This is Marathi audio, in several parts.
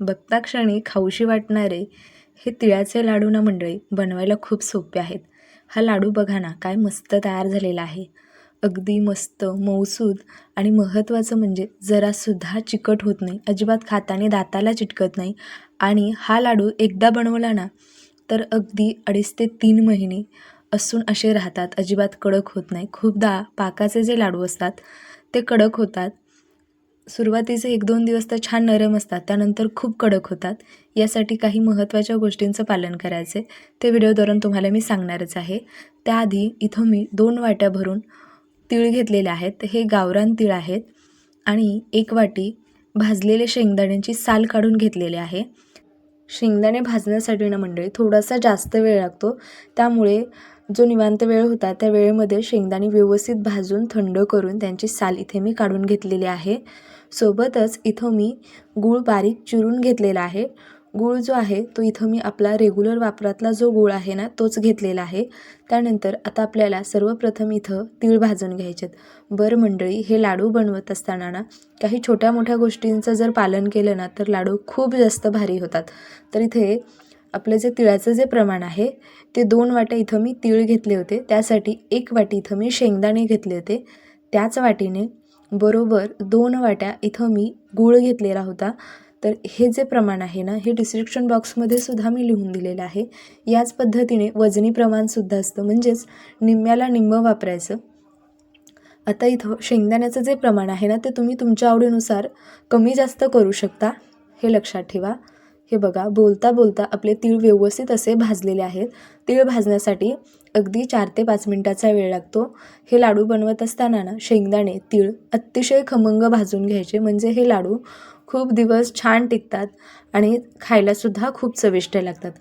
बघता क्षणी खाऊशी वाटणारे हे तिळाचे लाडू ना मंडळी बनवायला खूप सोपे आहेत. हा लाडू बघा ना काय मस्त तयार झालेला आहे. अगदी मस्त मऊसूद आणि महत्त्वाचं म्हणजे जरासुद्धा चिकट होत नाही. अजिबात खाताने दाताला चिटकत नाही. आणि हा लाडू एकदा बनवला ना तर अगदी अडीच ते तीन महिने असून असे राहतात. अजिबात कडक होत नाही. खूपदा पाकाचे जे लाडू असतात ते कडक होतात. सुरुवातीचे एक दोन दिवस तर छान नरम असतात त्यानंतर खूप कडक होतात. यासाठी काही महत्त्वाच्या गोष्टींचं पालन करायचे ते व्हिडिओ तुम्हाला मी सांगणारच आहे. त्याआधी इथं मी दोन वाट्या भरून तीळ घेतलेले आहेत. हे गावरान तीळ आहेत आणि एक वाटी भाजलेले शेंगदाण्यांची साल काढून घेतलेले आहे. शेंगदाणे भाजण्यासाठी ना मंडळी थोडासा जास्त वेळ लागतो. त्यामुळे जो निवांत वेळ होता त्या वेळेमध्ये शेंगदाणे व्यवस्थित भाजून थंड करून त्यांची साल इथे मी काढून घेतलेली आहे. सोबतच इथं मी गूळ बारीक चिरून घेतलेला आहे. गूळ जो आहे तो इथं मी आपला रेग्युलर वापरातला जो गूळ आहे ना तोच घेतलेला आहे. त्यानंतर आता आपल्याला सर्वप्रथम इथं तीळ भाजून घ्यायचेत. बरं मंडळी हे लाडू बनवत असताना ना काही छोट्या मोठ्या गोष्टींचं जर पालन केलं ना तर लाडू खूप जास्त भारी होतात. तर इथे आपलं जे तिळाचं जे प्रमाण आहे ते दोन वाट्या इथं मी तीळ घेतले होते. त्यासाठी एक वाटी इथं मी शेंगदाणे घेतले होते. त्याच वाटीने बरोबर दोन वाट्या इथं मी गूळ घेतलेला होता. तर हे जे प्रमाण आहे ना हे डिस्क्रिप्शन बॉक्समध्ये सुद्धा मी लिहून दिलेलं आहे. याच पद्धतीने वजनी प्रमाणसुद्धा असतं. म्हणजेच निम्म्याला निम्म वापरायचं. आता इथं शेंगदाण्याचं जे प्रमाण आहे ना ते तुम्ही तुमच्या आवडीनुसार कमी जास्त करू शकता. हे लक्षात ठेवा. हे बघा बोलता बोलता आपले तीळ व्यवस्थित असे भाजलेले आहेत. तीळ भाजण्यासाठी अगदी चार ते पाच मिनटाचा वेळ लागतो. हे लाडू बनवत असताना ना शेंगदाणे तीळ अतिशय खमंग भाजून घ्यायचे. म्हणजे हे लाडू खूप दिवस छान टिकतात आणि खायलासुद्धा खूप चविष्ट लागतात.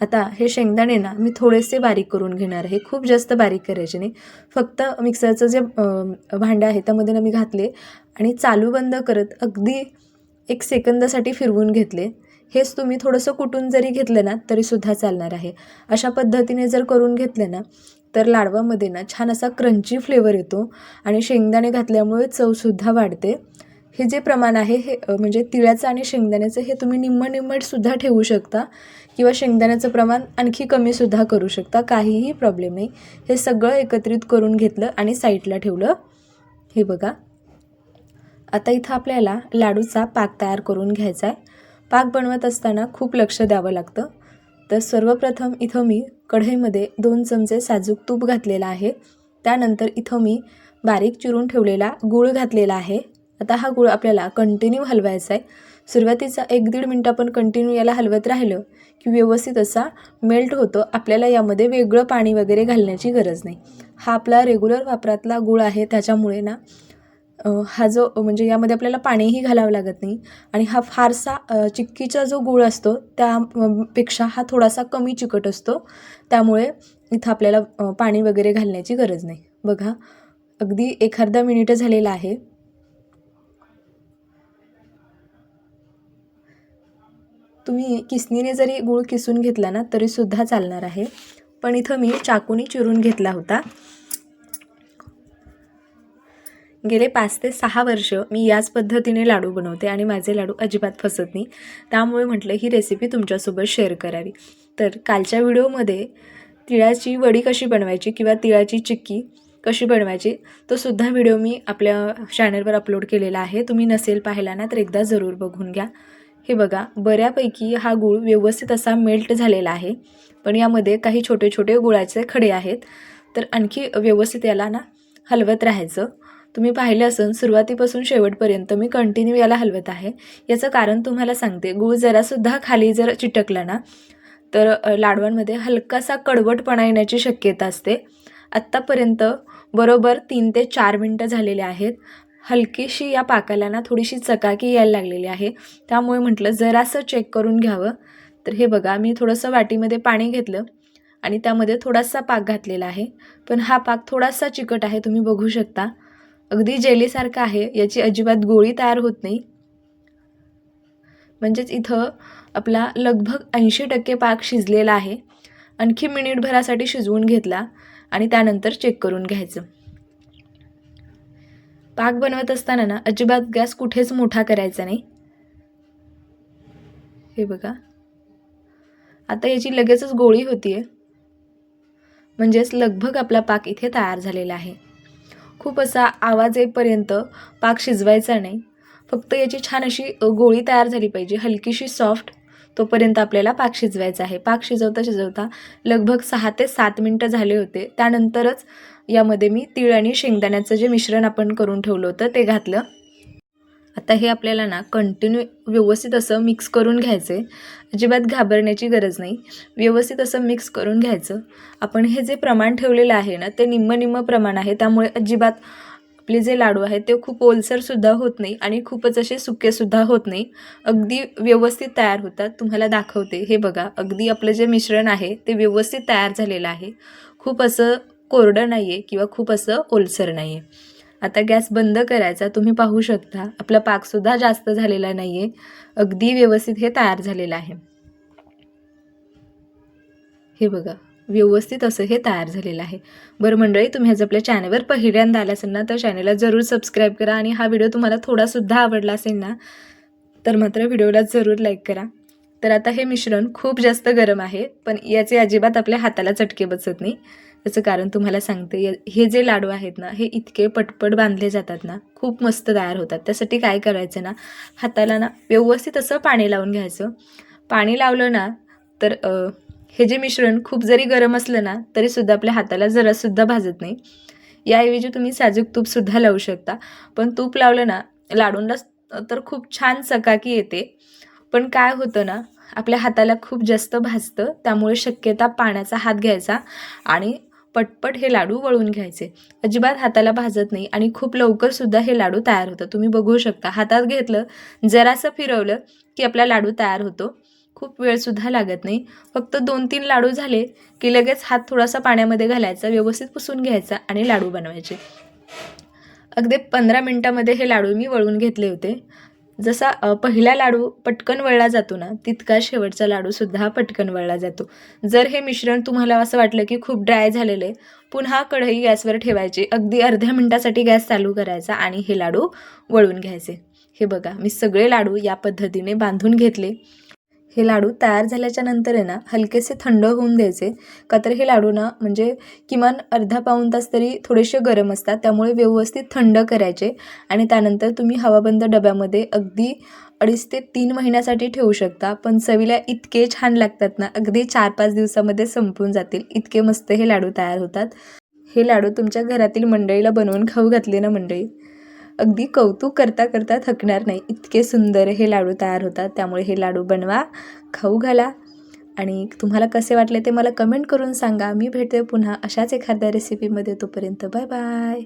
आता हे शेंगदाणे ना मी थोडेसे बारीक करून घेणार आहे. खूप जास्त बारीक करायचे नाही. फक्त मिक्सरचं जे भांडं आहे त्यामध्ये ना मी घातले आणि चालू बंद करत अगदी एक सेकंदासाठी फिरवून घेतले. हेच तुम्ही थोडंसं कुटून जरी घेतलं ना तरीसुद्धा चालणार आहे. अशा पद्धतीने जर करून घेतलं ना तर लाडवामध्ये ना छान असा क्रंची फ्लेवर येतो आणि शेंगदाणे घातल्यामुळे चवसुद्धा वाढते. हे जे प्रमाण आहे हे म्हणजे तिळाचं आणि शेंगदाण्याचं हे तुम्ही निम्म निम्मटसुद्धा ठेवू शकता किंवा शेंगदाण्याचं प्रमाण आणखी कमीसुद्धा करू शकता काहीही प्रॉब्लेम नाही. हे सगळं एकत्रित करून घेतलं आणि साईडला ठेवलं. हे बघा. आता इथं आपल्याला लाडूचा पाक तयार करून घ्यायचा आहे. पाक बनवत असताना खूप लक्ष द्यावं लागतं. तर सर्वप्रथम इथं मी कढईमध्ये दोन चमचे साजूक तूप घातलेला आहे. त्यानंतर इथं मी बारीक चिरून ठेवलेला गूळ घातलेला आहे. आता हा गूळ आपल्याला कंटिन्यू हलवायचा आहे. सुरुवातीचा एक दीड मिनटं आपण कंटिन्यू याला हलवत राहिलं की व्यवस्थित असा मेल्ट होतो. आपल्याला यामध्ये वेगळं पाणी वगैरे घालण्याची गरज नाही. हा आपला रेग्युलर वापरातला गूळ आहे. त्याच्यामुळे ना हा जो म्हणजे यामध्ये आपल्याला पाणीही घालावं लागत नाही. आणि हा फारसा चिक्कीचा जो गूळ असतो त्यापेक्षा हा थोडासा कमी चिकट असतो. त्यामुळे इथं आपल्याला पाणी वगैरे घालण्याची गरज नाही. बघा अगदी एखादा मिनिटं झालेला आहे. तुम्ही किसनीने जरी गूळ किसून घेतला ना तरीसुद्धा चालणार आहे. पण इथं मी चाकूनी चिरून घेतला होता. गेले पाच ते सहा वर्ष मी याच पद्धतीने लाडू बनवते आणि माझे लाडू अजिबात फसत नाही. त्यामुळे म्हटलं ही रेसिपी तुमच्यासोबत शेअर करावी. तर कालच्या व्हिडिओमध्ये तिळाची वडी कशी बनवायची किंवा तिळाची चिक्की कशी बनवायची तो सुद्धा व्हिडिओ मी आपल्या चॅनलवर अपलोड केलेला आहे. तुम्ही नसेल पाहिला ना तर एकदा जरूर बघून घ्या. हे बघा बऱ्यापैकी हा गूळ व्यवस्थित असा मेल्ट झालेला आहे. पण यामध्ये काही छोटे छोटे गुळाचे खडे आहेत. तर आणखी व्यवस्थित याला ना हलवत राहायचं. तुम्ही पाहिलं असून सुरुवातीपासून शेवटपर्यंत मी कंटिन्यू याला हलवत आहे. याचं कारण तुम्हाला सांगते गूळ जरासुद्धा खाली जर चिटकला ना तर लाडवांमध्ये हलकासा कडवटपणा येण्याची शक्यता असते. आत्तापर्यंत बरोबर तीन ते चार मिनटं झालेले आहेत. हलकीशी या पाकाला ना थोडीशी चकाकी यायला लागलेली आहे. त्यामुळे म्हटलं जरासं चेक करून घ्यावं. तर हे बघा मी थोडंसं वाटीमध्ये पाणी घेतलं आणि त्यामध्ये थोडासा पाक घातलेला आहे. पण हा पाक थोडासा चिकट आहे तुम्ही बघू शकता. अगदी जेलीसारखा आहे याची अजिबात गोळी तयार होत नाही. म्हणजेच इथं आपला लगभग ऐंशी टक्के पाक शिजलेला आहे. आणखी मिनिटभरासाठी शिजवून घेतला आणि त्यानंतर चेक करून घ्यायचं. पाक बनवत असताना ना अजिबात गॅस कुठेच मोठा करायचा नाही. हे बघा. आता याची लगेचच गोळी होतीये. म्हणजेच लगभग आपला पाक इथे तयार झालेला आहे. खूप असा आवाज येईपर्यंत पाक शिजवायचा नाही. फक्त याची छान अशी गोळी तयार झाली पाहिजे हलकीशी सॉफ्ट तोपर्यंत आपल्याला पाक शिजवायचा आहे. पाक शिजवता शिजवता लगभग सहा ते सात मिनटं झाले होते. त्यानंतरच यामध्ये मी तीळ आणि शेंगदाण्याचं जे मिश्रण आपण करून ठेवलं होतं ते घातलं. आता हे आपल्याला ना कंटिन्यू व्यवस्थित असं मिक्स करून घ्यायचं आहे अजिबात घाबरण्याची गरज नाही. व्यवस्थित असं मिक्स करून घ्यायचं. आपण हे जे प्रमाण ठेवलेलं आहे ना ते निम्म निम्म प्रमाण आहे. त्यामुळे अजिबात आपले जे लाडू आहेत ते खूप ओलसरसुद्धा होत नाही आणि खूपच असे सुकेसुद्धा होत नाही. अगदी व्यवस्थित तयार होतात. तुम्हाला दाखवते. हे बघा अगदी आपलं जे मिश्रण आहे ते व्यवस्थित तयार झालेलं आहे. खूप असं कोरडं नाही आहे किंवा खूप असं ओलसर नाही आहे आता गॅस बंद करायचा. तुम्ही पाहू शकता आपला पाकसुद्धा जास्त झालेला नाही आहे अगदी व्यवस्थित हे तयार झालेलं आहे. हे बघा. व्यवस्थित असं हे तयार झालेलं आहे. बरं मंडळी तुम्ही आज आपल्या चॅनलवर पहिल्यांदा आला असेल ना तर चॅनलला जरूर सबस्क्राईब करा आणि हा व्हिडिओ तुम्हाला थोडासुद्धा आवडला असेल ना तर मात्र व्हिडिओला जरूर लाईक करा. तर आता हे मिश्रण खूप जास्त गरम आहे पण याचे अजिबात आपल्या हाताला चटके बसत नाही. त्याचं कारण तुम्हाला सांगते हे जे लाडू आहेत ना हे इतके पटपट बांधले जातात ना खूप मस्त तयार होतात. त्यासाठी काय करायचं ना हाताला ना व्यवस्थित असं पाणी लावून घ्यायचं. पाणी लावलं ना तर हे जे मिश्रण खूप जरी गरम असलं ना तरीसुद्धा आपल्या हाताला जरासुद्धा भाजत नाही. याऐवजी तुम्ही साजूक तूपसुद्धा लावू शकता. पण तूप लावलं ना लाडूंना तर खूप छान चकाकी येते. पण काय होतं ना आपल्या हाताला खूप जास्त भाजतं त्यामुळे शक्यता पाण्याचा हात घ्यायचा आणि पटपट हे लाडू वळून घ्यायचे. अजिबात हाताला भाजत नाही आणि खूप लवकरसुद्धा हे लाडू तयार होतं तुम्ही बघू शकता हातात घेतलं जरासं फिरवलं की आपला लाडू तयार होतो. खूप वेळसुद्धा लागत नाही. फक्त दोन तीन लाडू झाले की लगेच हात थोडासा पाण्यामध्ये घालायचा व्यवस्थित पुसून घ्यायचा आणि लाडू बनवायचे. अगदी पंधरा मिनटामध्ये हे लाडू मी वळून घेतले होते. जसा पहिला लाडू पटकन वळला जातो ना तितका शेवटचा लाडूसुद्धा पटकन वळला जातो. जर हे मिश्रण तुम्हाला असं वाटलं की खूप ड्राय झालेलं आहे पुन्हा कढई गॅसवर ठेवायची अगदी अर्ध्या मिनटासाठी गॅस चालू करायचा आणि हे लाडू वळून घ्यायचे. हे बघा मी सगळे लाडू या पद्धतीने बांधून घेतले. हे लाडू तयार झाल्याच्यानंतर आहे ना हलकेसे थंड होऊन द्यायचे. का तर हे लाडू ना म्हणजे किमान अर्धा पाऊण तास तरी थोडेसे गरम असतात त्यामुळे व्यवस्थित थंड करायचे. आणि त्यानंतर तुम्ही हवाबंद डब्यामध्ये अगदी अडीच ते तीन महिन्यासाठी ठेवू शकता. पण चवीला इतके छान लागतात ना अगदी चार पाच दिवसामध्ये संपून जातील. इतके मस्त हे लाडू तयार होतात. हे लाडू तुमच्या घरातील मंडळीला बनवून खाऊ घातले ना मंडळी? अगदी कौतुक करता करता थकणार नाही. इतके सुंदर हे लाडू तयार होतात. त्यामुळे हे लाडू बनवा खाऊ घाला. आणि तुम्हाला कसे वाटले ते मला कमेंट करून सांगा. मी भेटते पुन्हा अशाच एखाद्या रेसिपीमध्ये तोपर्यंत बाय बाय